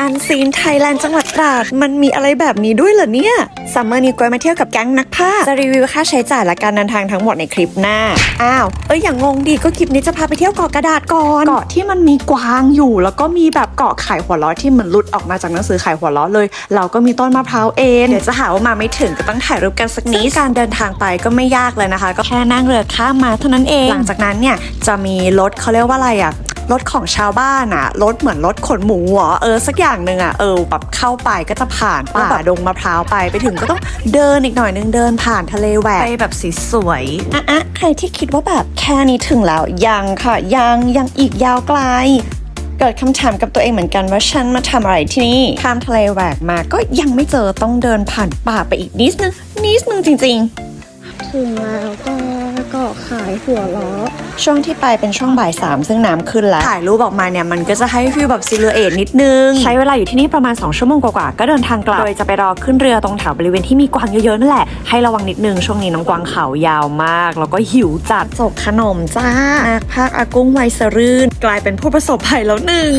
อันซีนไทยแลนด์จังหวัดตราด มันมีอะไรแบบนี้ด้วยเหรอเนี่ย ซัมเมอร์นี้กวยมาเที่ยวกับแก๊งนักพากย์จะรีวิวค่าใช้จ่ายและการเดินทางทั้งหมดในคลิปหน้า อ้าว เอ้ยอย่างงงดีก็คลิปนี้จะพาไปเที่ยวเกาะกระดาษก่อน เกาะที่มันมีกวางอยู่ แล้วก็มีแบบเกาะไข่หัวล้อที่เหมือนหลุดออกมาจากหนังสือไข่หัวล้อเลย เราก็มีต้นมะพร้าวเองเดี๋ยวจะหาว่ามาไม่ถึงก็ต้องถ่ายรูปกันสักนิดซึ่งการเดินทางไปก็ไม่ยากเลยนะคะ ก็แค่นั่งเรือข้ามมาเท่านั้นเอง หลังจากนั้นเนี่ยจะมีรถเขาเรียกว่าอะไรอะ รถของชาวบ้านอะรถเหมือนรถขนหมูเหรอเออสักอย่างหนึ่งอะเออแบบเข้าไปก็จะผ่านป่าดงมะพร้าวไปไปถึงก็ต้องเดินอีกหน่อยนึงเดินผ่านทะเลแหวกไปแบบสีสวยอะอะใครที่คิดว่าแบบแค่นี้ถึงแล้วยังค่ะยังยังอีกยาวไกลเกิดคำถามกับตัวเองเหมือนกันว่าฉันมาทำอะไรที่นี่ข้ามทะเลแหวกมาก็ยังไม่เจอต้องเดินผ่านป่าไปอีกนิดนึงนิดนึงจริง ๆ ถึงแล้วก็เกาะขายหัวล้อ ช่วงที่ไปเป็นช่วงบ่ายสามซึ่งน้ำขึ้นแล้วถ่ายรูปออกมาเนี่ยมันก็จะให้ฟีลแบบซิลูเอตนิดนึง ใช้เวลาอยู่ที่นี่ประมาณ 2 ชั่วโมงกว่าๆก็เดินทางกลับโดยจะไปรอขึ้นเรือตรงแถวบริเวณที่มีกวางเยอะๆนั่นแหละให้ระวังนิดนึงช่วงนี้น้องกวางเขายาวมาก แล้วก็หิวจัดจกขนมจ้านักภาคอากุ้งไวสรื่น กลายเป็นผู้ประสบภัยแล้วหนึ่ง